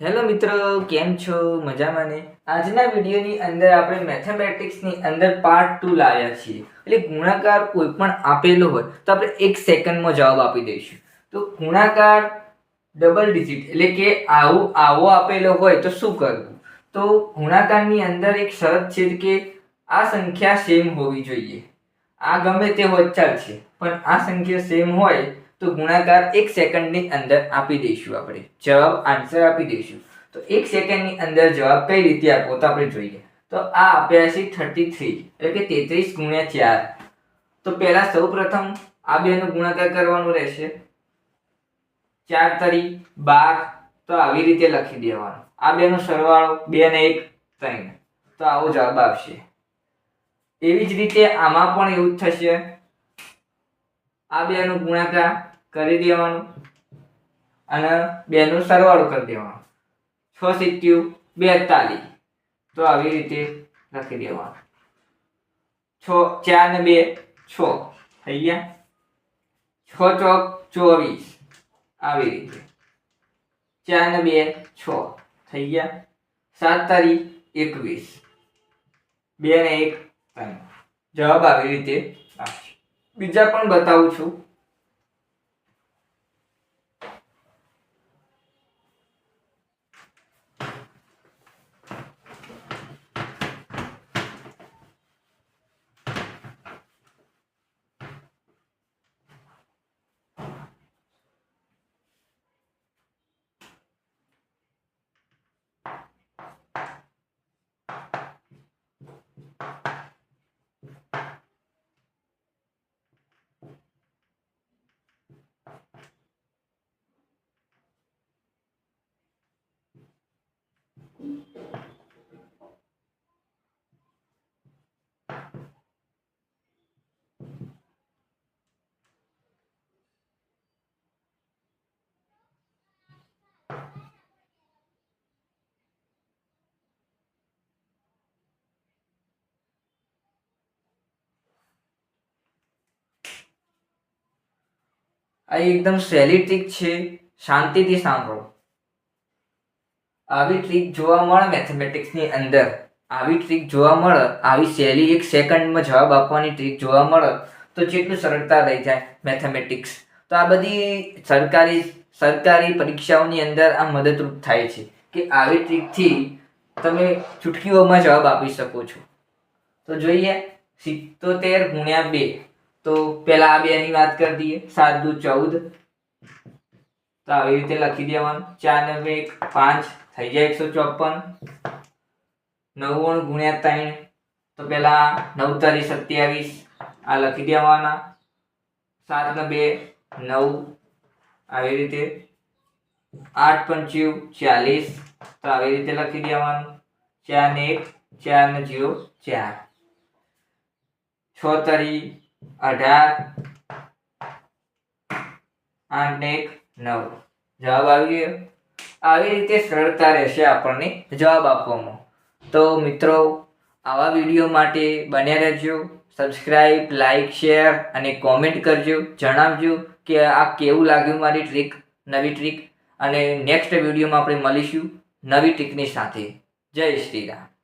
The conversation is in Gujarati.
હેલો મિત્રો, કેમ છો? મજામાં ને? આજના વિડીયોની અંદર આપણે મેથેમેટિક્સની અંદર પાર્ટ ટુ લાવ્યા છીએ. એટલે ગુણાકાર કોઈ પણ આપેલો હોય, તો આપણે એક સેકન્ડમાં જવાબ આપી દઈશું. તો ગુણાકાર ડબલ ડિજિટ એટલે કે આવું, આવો આપેલો હોય, તો શું કરવું? તો ગુણાકારની અંદર એક શરત છે કે આ સંખ્યા સેમ હોવી જોઈએ. આ ગમે તે હોય ચાલશે પણ આ સંખ્યા સેમ હોય તો ગુણાકાર એક સેકન્ડની અંદર આપી દઈશું આપણે. જવાબ આન્સર આપી દઈશું. તો એક સેકન્ડની અંદર જવાબ કઈ રીતે આપવો તો આપણે જોઈએ. તો આ આપ્યા છે થર્ટી થ્રી એટલે કે તેત્રીસ ગુણ્યા ચાર. તો પહેલાં સૌ પ્રથમ આ બેનો ગુણાકાર કરવાનો રહેશે. ચાર તરી બાર, તો આવી રીતે લખી દેવાનો. આ બેનો સરવાળો બે ને એક, ત્રણ. તો આવો જવાબ આવશે. એવી જ રીતે આમાં પણ એવું થશે. આ બેનો ગુણાકાર કરી દેવાનો અને બેનો સરવાળો કરી દેવાનો. છ સિત્યુ બેતાલીસ. તો આવી રીતે લખી દેવાનું. છ, ચાર ને બે, છ. થઈ ગયા? છ ચોક ચોવીસ. આવી રીતે. ચાર ને બે, છ. થઈ ગયા? સાત તારીખ એકવીસ. બે ને એક. ત્રણ જવાબ આવી રીતે બીજા પણ બતાવું છું. આ એકદમ સહેલી ટ્રીક છે. શાંતિથી સાંભળો. આવી ટ્રીક જોવા મળે મેથેમેટિક્સની અંદર. આવી ટ્રીક જોવા મળે, આવી સહેલી એક સેકન્ડમાં જવાબ આપવાની ટ્રીક જોવા મળે, તો જેટલું સરળતા રહી જાય મેથેમેટિક્સ તો આ બધી સરકારી સરકારી પરીક્ષાઓની અંદર આ મદદરૂપ થાય છે કે આવી ટ્રીકથી તમે ચૂટકીઓમાં જવાબ આપી શકો છો. તો જોઈએ, સિત્તોતેર ગુણ્યા બે. તો પહેલા આ બેની વાત કરી દઈએ. સાત દુ ચૌદ. તો આવી રીતે લખી દેવાનું. ચાર નવે એક પાંચ થઈ જાય એકસો ચોપન. નવ્વાણું ગુણ્યા ત્રણ. તો પહેલા નવ તારી સત્યાવીસ. આ લખી દેવાના. સાત ને બે નવ. આવી રીતે. આઠ પંચ્યુ ચાલીસ. તો આવી રીતે લખી દેવાનું. ચાર ને એક, ચાર ને જીરો, ચાર. છ તરી અઢાર આઠ ને એક નવ. જવાબ આવી ગયો. આવી રીતે સરળતા રહેશે આપણને જવાબ આપવામાં. તો મિત્રો, આવા વીડિયો માટે બન્યા રહેજો. સબસ્ક્રાઈબ લાઈક શેર અને કોમેન્ટ કરજો. જણાવજો કે આ કેવું લાગ્યું મારી ટ્રીક નવી ટ્રીક અને નેક્સ્ટ વિડીયોમાં આપણે મળીશું નવી ટ્રીકની સાથે. જય શ્રી રામ.